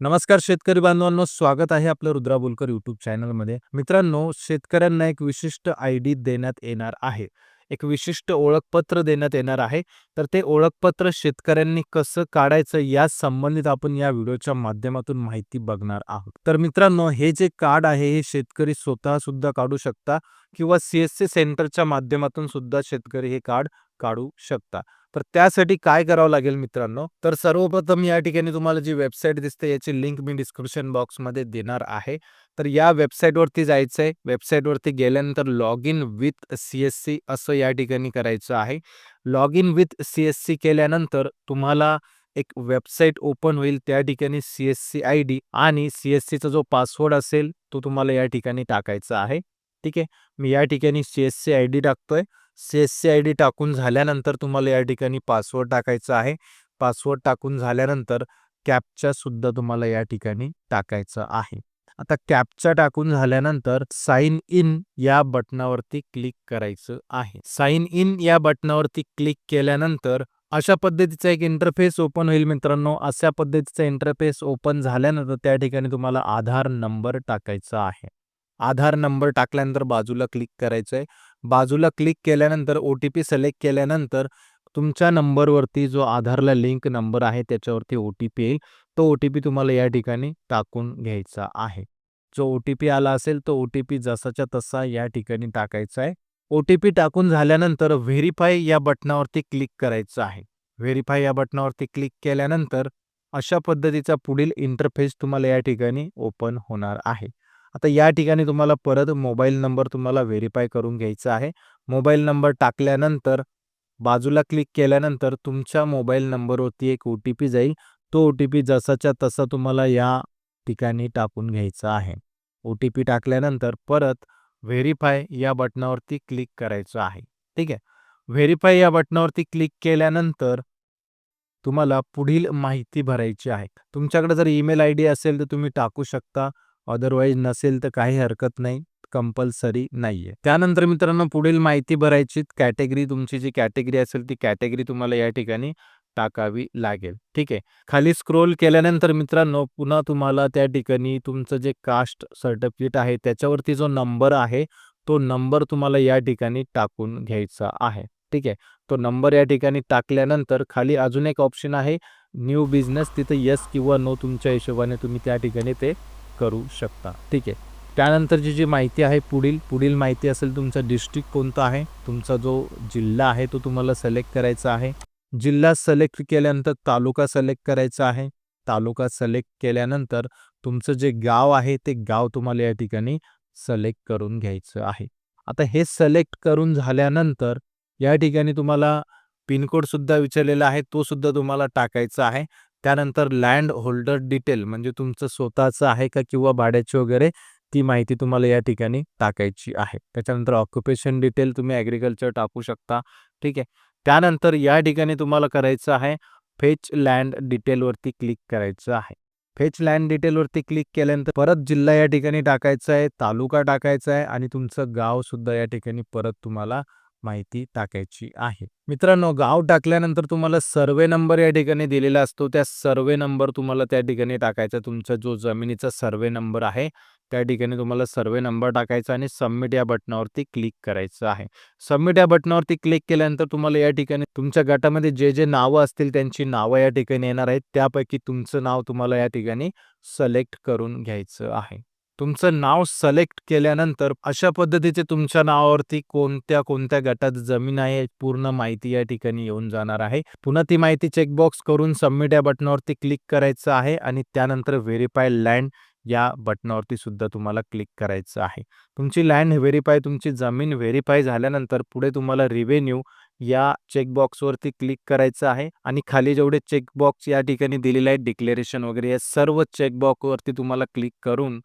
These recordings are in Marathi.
नमस्कार शेतकरी बांधवांनो स्वागत आहे आपलं रुद्रा बोलकर युट्यूब चॅनलमध्ये. मित्रांनो शेतकऱ्यांना एक विशिष्ट आय डी देण्यात येणार आहे. एक विशिष्ट ओळखपत्र देण्यात येणार आहे. तर ते ओळखपत्र शेतकऱ्यांनी कसं काढायचं या संबंधित आपण या व्हिडिओच्या माध्यमातून माहिती बघणार आहोत. तर मित्रांनो हे जे कार्ड आहे हे शेतकरी स्वतः सुद्धा काढू शकता किंवा सी एस सी सेंटरच्या माध्यमातून सुद्धा शेतकरी हे कार्ड काढू शकता. तर त्यासाठी काय करावं लागेल मित्रांनो? तर सर्वप्रथम या ठिकाणी तुम्हाला जी वेबसाईट दिसते याची लिंक मी डिस्क्रिप्शन बॉक्समध्ये देणार आहे. तर या वेबसाईटवरती जायचं आहे वेबसाईटवरती गेल्यानंतर log in with C S C असं या ठिकाणी करायचं आहे. Log in with C S C केल्यानंतर तुम्हाला एक वेबसाईट ओपन होईल. त्या ठिकाणी C S C I D आणि सी एस सीचा जो पासवर्ड असेल तो तुम्हाला या ठिकाणी टाकायचा आहे. ठीक आहे? मी या ठिकाणी C S C I D टाकतोय. सी आय डी टाकून झाल्यानंतर तुम्हाला या ठिकाणी पासवर्ड टाकायचा आहे. पासवर्ड टाकून झाल्यानंतर कॅपचा सुद्धा तुम्हाला या ठिकाणी टाकायचं आहे. आता कॅपचा टाकून झाल्यानंतर साइन इन या बटनावरती क्लिक करायचं आहे. साइन इन या बटनावरती क्लिक केल्यानंतर अशा पद्धतीचा एक इंटरफेस ओपन होईल मित्रांनो. अशा पद्धतीचा इंटरफेस ओपन झाल्यानंतर त्या ठिकाणी तुम्हाला आधार नंबर टाकायचा आहे. आधार नंबर टाकल्यानंतर बाजूला क्लिक करायचं आहे बाजूला क्लिक केल्यानंतर ओ टी पी सिलेक्ट केल्यानंतर तुमच्या नंबरवरती जो आधारला लिंक नंबर आहे त्याच्यावरती ओ टी पी येईल. तो ओ टी पी तुम्हाला या ठिकाणी टाकून घ्यायचा आहे. जो ओ टी पी आला असेल तो ओ टी पी जसाच्या तसा या ठिकाणी टाकायचा आहे. ओ टी पी टाकून झाल्यानंतर व्हेरीफाय या बटनावरती क्लिक करायचं आहे. व्हेरीफाय या बटनावरती क्लिक केल्यानंतर अशा पद्धतीचा पुढील इंटरफेस तुम्हाला या ठिकाणी ओपन होणार आहे. आता या ठिकाणी तुम्हाला परत मोबाईल नंबर तुम्हाला व्हेरीफाय करून घ्यायचा आहे. मोबाईल नंबर टाकल्यानंतर बाजूला क्लिक केल्यानंतर तुमच्या मोबाईल नंबरवरती एक ओ टी पी जाईल. तो ओ टी पी जसाच्या तसा तुम्हाला या ठिकाणी टाकून घ्यायचा आहे. ओ टी पी टाकल्यानंतर परत व्हेरीफाय या बटनावरती क्लिक करायचं आहे. ठीक आहे? व्हेरीफाय या बटनावरती क्लिक केल्यानंतर तुम्हाला पुढील माहिती भरायची आहे. तुमच्याकडे जर ईमेल आय डी असेल तर तुम्ही टाकू शकता. अदरवाईज नसेल तर काही हरकत नाही कंपल्सरी नाहीये. त्यानंतर मित्रांनो पुढील माहिती भरायची कॅटेगरी तुमची जी कॅटेगरी असेल ती कॅटेगरी तुम्हाला या ठिकाणी टाकावी लागेल. ठीक आहे? खाली स्क्रोल केल्यानंतर मित्रांनो पुन्हा तुम्हाला त्या ठिकाणी तुमचं जे कास्ट सर्टिफिकेट आहे त्याच्यावरती जो नंबर आहे तो नंबर तुम्हाला या ठिकाणी टाकून घ्यायचा आहे. ठीक आहे? तो नंबर या ठिकाणी टाकल्यानंतर खाली अजून एक ऑप्शन आहे न्यू बिझनेस तिथं यस किंवा नो तुमच्या हिशोबाने तुम्ही त्या ठिकाणी ते करू शकता. ठीक आहे. त्यानंतरची जी माहिती आहे पुढील पुढील माहिती असेल तुमचा डिस्ट्रिक्ट कोणता आहे? तुमचा जो जिल्हा आहे तो तुम्हाला सिलेक्ट करायचा आहे. जिल्हा सिलेक्ट केल्यानंतर तालुका सिलेक्ट करायचा आहे. तालुका सिलेक्ट केल्यानंतर तुमचं जे गाव आहे ते गाव तुम्हाला या ठिकाणी सिलेक्ट करून घ्यायचं आहे. आता हे सिलेक्ट करून झाल्यानंतर या ठिकाणी तुम्हाला पिनकोड सुद्धा विचारलेला आहे. तो सुद्धा तुम्हाला टाकायचा आहे. त्यानंतर लँड होल्डर डिटेल म्हणजे तुमचं स्वतःचं आहे का किंवा भाड्याची वगैरे ती माहिती तुम्हाला या ठिकाणी टाकायची आहे. त्याच्यानंतर ऑक्युपेशन डिटेल तुम्ही ॲग्रिकल्चर टाकू शकता ठीक आहे. त्यानंतर या ठिकाणी तुम्हाला करायचं आहे फेच लँड डिटेलवरती क्लिक करायचं आहे. फेच लँड डिटेलवरती क्लिक केल्यानंतर परत जिल्हा या ठिकाणी टाकायचा आहे तालुका टाकायचा आहे आणि तुमचं गाव सुद्धा या ठिकाणी परत तुम्हाला माहिती टाकायची आहे. मित्रांनो गाव टाकल्यानंतर तुम्हाला सर्वे नंबर या ठिकाणी दिलेला असतो. त्या सर्वे नंबर तुम्हाला त्या ठिकाणी टाकायचा. तुमचा जो जमिनीचा सर्वे नंबर आहे त्या ठिकाणी तुम्हाला सर्वे नंबर टाकायचा आणि सबमिट या बटनावरती क्लिक करायचं आहे. सबमिट या बटनावरती क्लिक केल्यानंतर तुम्हाला या ठिकाणी तुमच्या गटामध्ये जे जे नावं असतील त्यांची नावं या ठिकाणी येणार आहेत. त्यापैकी तुमचं नाव तुम्हाला या ठिकाणी सलेक्ट करून घ्यायचं आहे. तुमचं नाव सलेक्ट केल्यानंतर अशा पद्धतीचे तुमच्या नावावरती कोणत्या कोणत्या गटात जमीन आहे पूर्ण माहिती या ठिकाणी येऊन जाणार आहे. पुन्हा ती माहिती चेकबॉक्स करून सबमिट या बटनावरती क्लिक करायचं आहे आणि त्यानंतर व्हेरीफाय लँड या बटनावरती सुद्धा तुम्हाला क्लिक करायचं आहे. तुमची लँड व्हेरीफाय तुमची जमीन व्हेरीफाय झाल्यानंतर पुढे तुम्हाला रिव्हेन्यू या चेकबॉक्सवरती क्लिक करायचं आहे आणि खाली जेवढे चेकबॉक्स या ठिकाणी दिलेले आहेत डिक्लेरेशन वगैरे या सर्व चेकबॉक्सवरती तुम्हाला क्लिक करून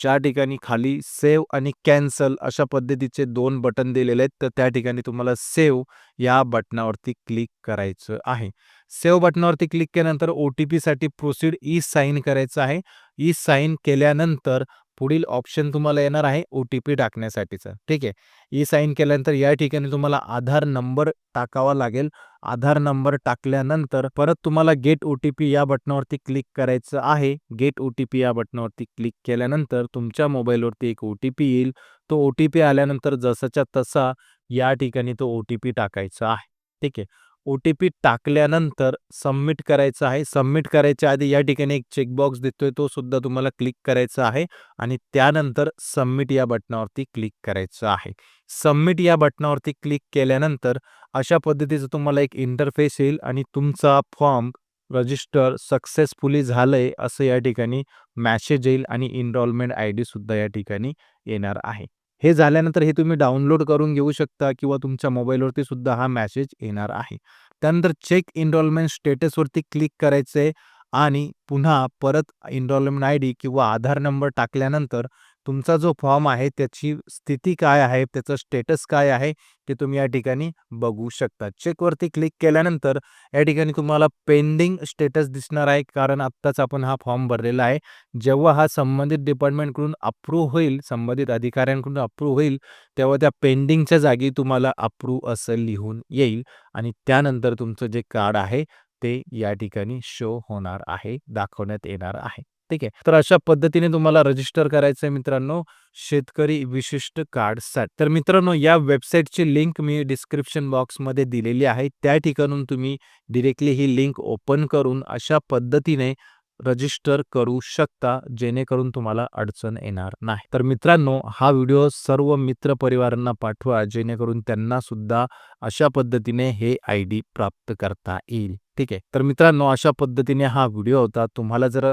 ज्या ठिकाणी खाली सेव्ह आणि कॅन्सल अशा पद्धतीचे दोन बटन दिलेले आहेत तर त्या ठिकाणी तुम्हाला सेव्ह या बटनावरती क्लिक करायचं आहे. सेव्ह बटनावरती क्लिक केल्यानंतर ओ टी पीसाठी प्रोसीड ई साईन करायचं आहे. ई साईन केल्यानंतर पुढील ऑप्शन तुम्हाला येणार आहे ओ टी पी टाकण्यासाठीचं. ठीक आहे. ई साईन केल्यानंतर या ठिकाणी तुम्हाला आधार नंबर टाकावा लागेल. आधार नंबर टाकल्यानंतर परत तुम्हाला गेट ओ टी पी या बटनावरती क्लिक करायचं आहे. गेट ओ टी पी या बटनावरती क्लिक केल्यानंतर तुमच्या मोबाईलवरती एक ओ टी पी येईल. तो ओ टी पी आल्यानंतर जसाच्या तसा या ठिकाणी तो ओ टी पी टाकायचा आहे. ठीक आहे? ओ टी पी टाकल्यानंतर सबमिट करायचं आहे. सबमिट करायच्या आधी या ठिकाणी एक चेकबॉक्स देतोय. तो सुद्धा तुम्हाला क्लिक करायचा आहे आणि त्यानंतर सबमिट या बटनावरती क्लिक करायचं आहे. सबमिट या बटनावरती क्लिक केल्यानंतर अशा पद्धतीचं तुम्हाला एक इंटरफेस येईल आणि तुमचा फॉर्म रजिस्टर सक्सेसफुली झालंय असं या ठिकाणी मॅसेज येईल आणि इनरॉलमेंट आय डी सुद्धा या ठिकाणी येणार आहे. हे झाल्यानंतर हे तुम्ही डाउनलोड करून घेऊ शकता किंवा तुमच्या मोबाईलवरती सुद्धा हा मॅसेज येणार आहे. त्यानंतर चेक इनरोलमेंट स्टेटसवरती क्लिक करायचं आहे आणि पुन्हा परत इनरोलमेंट आय डी किंवा आधार नंबर टाकल्यानंतर तुमचा जो फॉर्म आहे त्याची स्थिती काय आहे त्याचं स्टेटस काय आहे ते तुम्ही या ठिकाणी बघू शकता. चेकवरती क्लिक केल्यानंतर या ठिकाणी तुम्हाला पेंडिंग स्टेटस दिसणार आहे कारण आत्ताच आपण हा फॉर्म भरलेला आहे. जेव्हा हा संबंधित डिपार्टमेंटकडून अप्रूव्ह होईल संबंधित अधिकाऱ्यांकडून अप्रूव्ह होईल तेव्हा त्या पेंडिंगच्या जागी तुम्हाला अप्रूव्ह असं लिहून येईल आणि त्यानंतर तुमचं जे कार्ड आहे ते या ठिकाणी शो होणार आहे दाखवण्यात येणार आहे. ठीक आहे. तर अशा पद्धतीने तुम्हाला रजिस्टर करायचं आहे मित्रांनो शेतकरी विशिष्ट कार्डसाठी तर मित्रांनो या वेबसाईटची लिंक मी डिस्क्रिप्शन बॉक्समध्ये दिलेली आहे. त्या ठिकाणून तुम्ही डिरेक्टली ही लिंक ओपन करून अशा पद्धतीने रजिस्टर करू शकता जेणेकरून तुम्हाला अडचण येणार नाही. तर मित्रांनो हा व्हिडिओ सर्व मित्र परिवारांना पाठवा जेणेकरून त्यांना सुद्धा अशा पद्धतीने हे आय डी प्राप्त करता येईल. ठीक आहे. तर मित्रांनो अशा पद्धतीने हा व्हिडिओ होता. तुम्हाला जर